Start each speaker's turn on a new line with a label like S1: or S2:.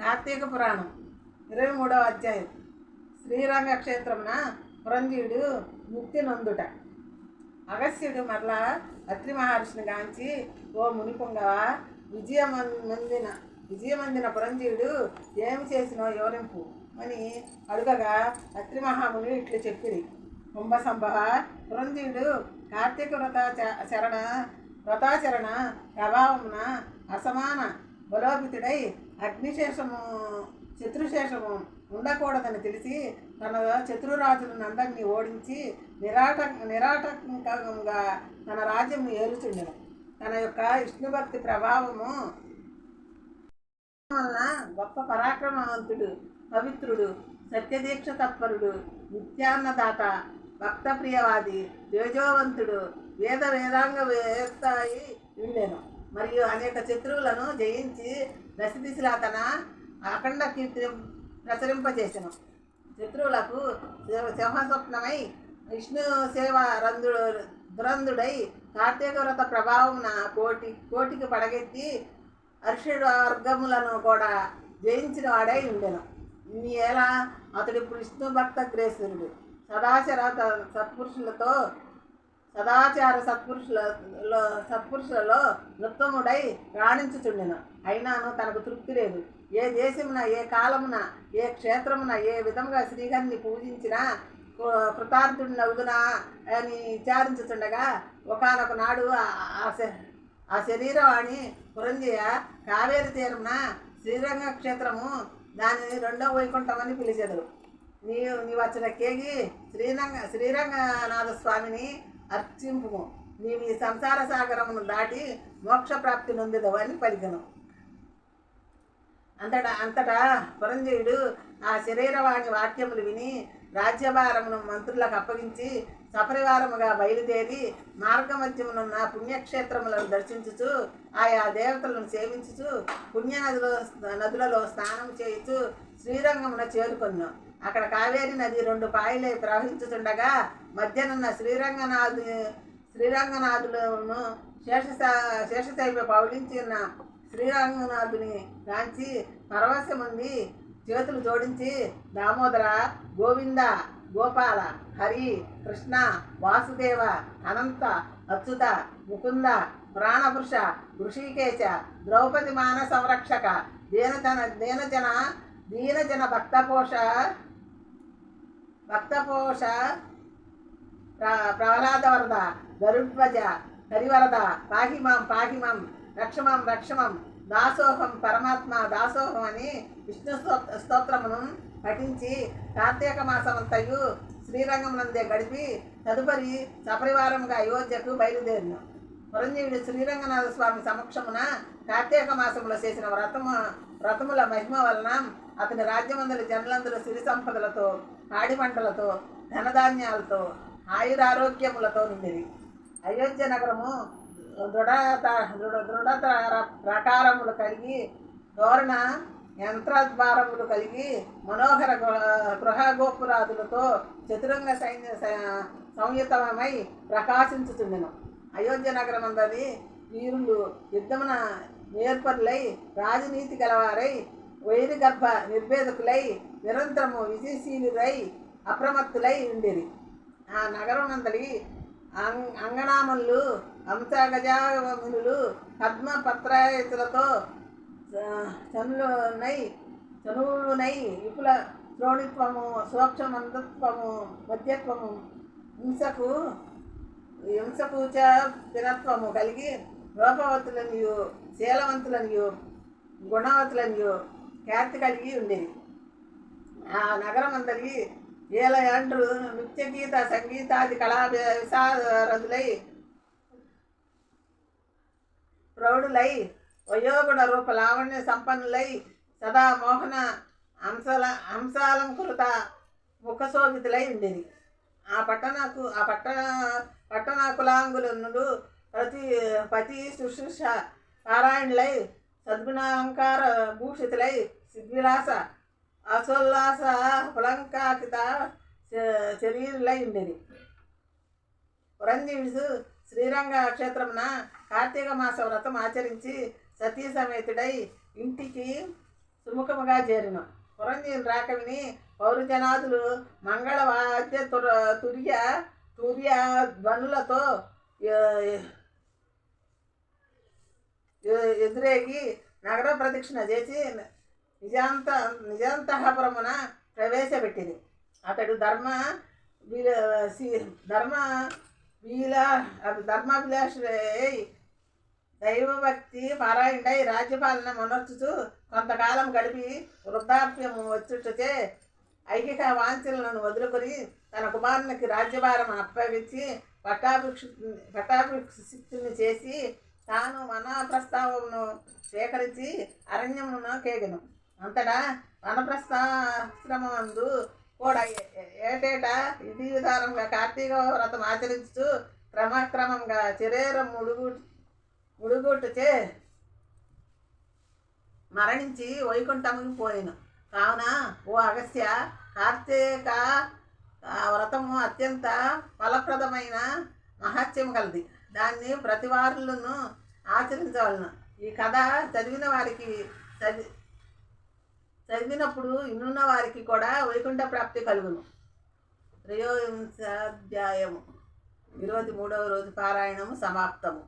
S1: కార్తీక పురాణం ఇరవై మూడవ అధ్యాయం. శ్రీరంగ క్షేత్రమున పురంజీయుడు ముక్తి నందుట. అగస్త్యుడు మరలా అత్రి మహర్షిని గాంచి ఓ మునిపుంగవ విజయమందిన విజయమందిన పురంజీయుడు ఏమి చేసినో వివరింపు అని అడుగగా అత్రి మహాముని ఇట్లు చెప్పిరి. కుంభసంభవ పురంజీయుడు కార్తీక వ్రత చరణ వ్రతాచరణ ప్రభావమున అసమాన బలోపితుడై అగ్నిశేషము శత్రుశేషము ఉండకూడదని తెలిసి తన శత్రురాజులను అందరినీ ఓడించి నిరాట నిరాటంకంగా తన రాజ్యం ఏలుచుండెను తన యొక్క విష్ణుభక్తి ప్రభావము వలన గొప్ప పరాక్రమవంతుడు పవిత్రుడు సత్యదీక్ష తత్పరుడు నిత్యాన్నదాత భక్త ప్రియవాది తేజోవంతుడు వేద వేదాంగ వేత్తాయి ఉండేను మరియు అనేక శత్రువులను జయించి దశ దిశలా తన అఖండ కీర్తి ప్రసరింపజేసెను. శత్రువులకు సింహస్వప్నమై విష్ణు సేవ రంధుడు దురంధుడై కార్తీక వ్రత ప్రభావంన కోటి కోటికి పడగెత్తి అర్షుడు వర్గములను కూడా జయించిన వాడై ఉండెను. ఇన్ని ఎలా అతడు విష్ణు భక్త గ్రేసురుడు. సదాచర సత్పురుషులతో సదాచార సత్పురుషులలో సత్పురుషులలో నృత్తముడై రాణించుచుండెను. అయినాను తనకు తృప్తి లేదు. ఏ దేశమున ఏ కాలమున ఏ క్షేత్రమున ఏ విధముగా శ్రీహరిని పూజించినా కృతార్థుడిని కృతార్థుడినవుదునా అని విచారించుచుండగా ఒకనొక నాడు ఆ- శ- ఆ శరీరవాణి పురంజయ కావేరి తీరమున శ్రీరంగ క్షేత్రము దానిని రెండో వైకుంఠమని పిలిచెదరు. నీ నీ వచ్చిన కేగి శ్రీరంగ శ్రీరంగనాథ స్వామిని అర్చింపుము. ఈ సంసార సాగరమును దాటి మోక్ష ప్రాప్తి నొందెదవు అని పలికను. అంతటా అంతటా పురంజయుడు ఆ శరీరవాణి వాక్యములు విని రాజ్యభారమును మంత్రులకు అప్పగించి సపరివారముగా బయలుదేరి మార్గమధ్యమునున్న పుణ్యక్షేత్రములను దర్శించుచు ఆయా దేవతలను సేవించుచు పుణ్యనదిలో నదులలో స్నానం చేయుచు శ్రీరంగమున చేరుకున్నాం అక్కడ కావేరి నది రెండు పాయలే ప్రవహించుచుండగా మధ్యనున్న శ్రీరంగనాథు శ్రీరంగనాథులను శేష శేషశైవ పౌలించిన శ్రీరంగనాథుని గాంచి పరవశముంది చేతులు జోడించి దామోదర గోవింద గోపాల హరి కృష్ణ వాసుదేవ అనంత అచ్యుత ముకుంద ప్రాణపురుష ఋషికేశ ద్రౌపది మాన సంరక్షక దీనజన దీనజన దీనజన భక్తపోష భక్తపోష ప్ర- ప్రహ్లాదవరద గరుడ్వజ హరివరద పాహిమాం పాహిమాం రక్షమాం రక్షమం దాసోహం పరమాత్మ దాసోహం అని విష్ణు స్తోత్రమును పఠించి కార్తీక మాసమంతయు శ్రీరంగమునందే గడిపి తదుపరి సపరివారంగా అయోధ్యకు బయలుదేరిన. పురంజీవుడు శ్రీరంగనాథ స్వామి సమక్షమున కార్తీక మాసములో చేసిన వ్రతము వ్రతముల మహిమ వలన అతని రాజ్యమందరి జనులందరూ సిరి సంపదలతో పాడి పంటలతో ధనధాన్యాలతో ఆయురారోగ్యములతో నిండిది అయోధ్య నగరము దృఢత దృఢ దృఢత ప్రకారములు కలిగి ధోరణ యంత్రద్వారములు కలిగి మనోహర గృహ- గోపురాదులతో చతురంగ సైన్య స- సంయుతమై ప్రకాశించుచుండెను. అయోధ్య నగరం అందరి వీరులు యుద్ధమున నేర్పరులై రాజనీతి గలవారై వైరి గర్భ నిర్భేదకులై నిరంతరము విజయశీలురై అప్రమత్తులై ఉండేది ఆ నగరం అందరి అంగ అంగనామల్లు అంశగజామునులు పద్మ పత్రాయతులతో చనులునై చనువులునై విపుల శ్రోణిత్వము సూక్ష్మందత్వము మధ్యత్వము హింసకు హింసపూచ చ స్థిరత్వము కలిగి రూపవతులనియు శీలవంతులనియు గుణవతులనియు ఖ్యాతి కలిగి ఉండేది. ఆ నగరం అందరి ఏలయండ్రు నృత్య గీత సంగీతాది కళా విశారదులై ప్రౌఢులై వయోగుణ రూప లావణ్య సంపన్నులై సదా మోహన అంశల అంశాలంకృత ముఖశోభితులై ఉండేది. ఆ పట్టణకు ఆ పట్టణ పట్టణ కులాంగులనుడు ప్రతి పతి శుశ్రూష పారాయణులై సద్గుణాలంకార భూషితులై సిద్విలాస అసోల్లాస పులంకాకిత శ- శరీరులై ఉండేది పురంజీవుడు శ్రీరంగ క్షేత్రమున కార్తీక మాస వ్రతం ఆచరించి సతీ సమేతుడై ఇంటికి సుముఖముగా చేరిన. పురంజీవుని రాకవిని పౌరజనాదులు మంగళ వాద్య తుర తుర్య సూర్య ధ్వనులతో ఎదురేగి నగర ప్రదక్షిణ చేసి నిజాంత నిజాంతఃపురమున ప్రవేశపెట్టింది. అతడు ధర్మ విల- సి- ధర్మ వీలా అది దైవభక్తి పారాయణై రాజ్యపాలన మనర్చుతూ కొంతకాలం గడిపి వృద్ధాప్యము వచ్చుటచే ఐహిక వాంఛలను వదులుకొని తన కుమారునికి రాజ్యభారం అప్పగించి పట్టాభిక్ష పట్టాభిషిక్తుని చేసి తాను వనప్రస్తావమును స్వీకరించి అరణ్యమును కేగను. అంతటా వనప్రస్థాశ్రమందు కూడా ఏటేటా విధి విధానంగా కార్తీక వ్రతం ఆచరించుతూ క్రమక్రమంగా శరీరం ముడుగు ముడుగుట్టుచే మరణించి వైకుంఠముకి పోయిను. కావున ఓ అగస్య కార్తీక వ్రతము అత్యంత ఫలప్రదమైన మహత్యం కలది. దాన్ని ప్రతి వారులను ఆచరించవలను. ఈ కథ చదివిన వారికి చదివి చదివినప్పుడు ఇన్నున్న వారికి కూడా వైకుంఠ ప్రాప్తి కలుగును. త్రయోవింశాధ్యాయము. ఇరవై మూడవ రోజు పారాయణము సమాప్తము.